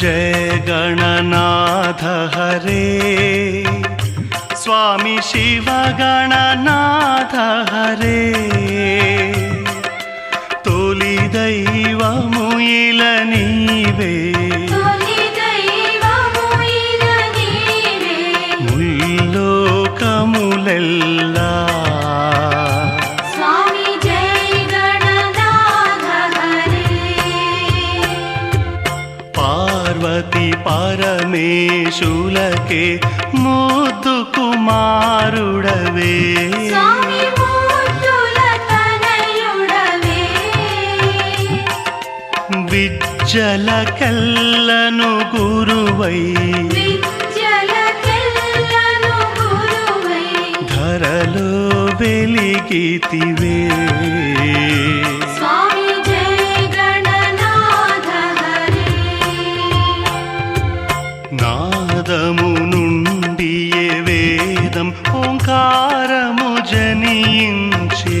जय गणनाथ हरे स्वामी शिव गणनाथ हरे तोलि दैवमुयिलनीवे పార్వతి పరమేశులకే ముద్దు కుమారుడవే. విజ్జల కల్లను గురువై. ధరలో వెలిగితివే. వేదం ఓంకారము జనించే.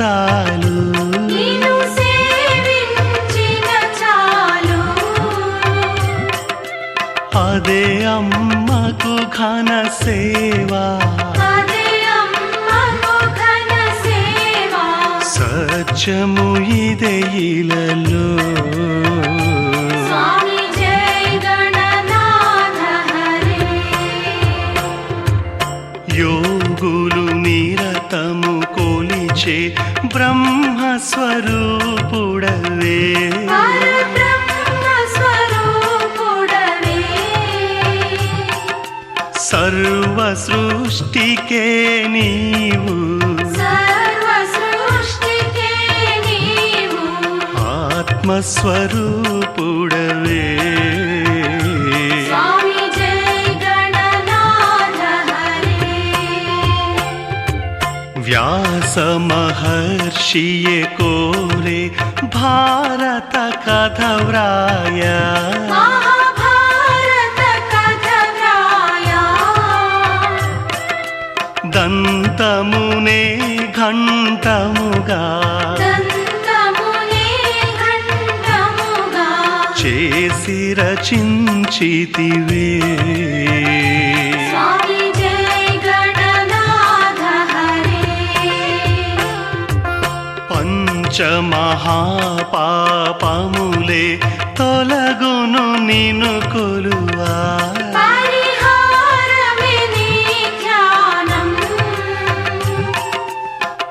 చాలు. అదే అమ్మకు ఘన సేవా. సత్యము ఇదే ఇలలో. యోగులు నిరతము కొలిచే బ్రహ్మ స్వరూపుడవే పరబ్రహ్మ స్వరూపుడవే సర్వ సృష్టికే నీవు. సర్వ వ్రాయా దంతమునే ఘంటముగా దంతమునే ఘంటముగా చేసి రచించితివే పంచమహాపాపములే తొలగును నిను కొలువా.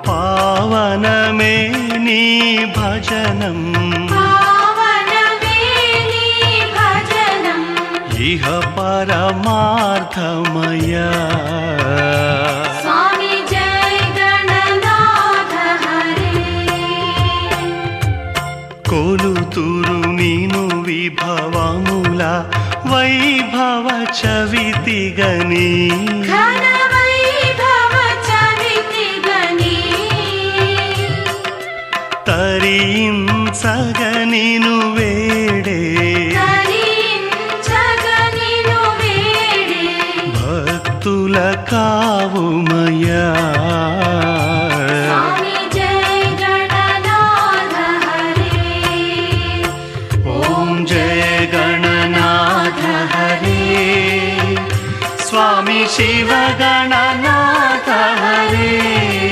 పావనమే నీ భజనం. ఇహ పరమార్థమయా వైభవ చవితిగని తరించగనిను వేడే భక్తుల కావుమయా स्वामी शिवगणनाथ हरे।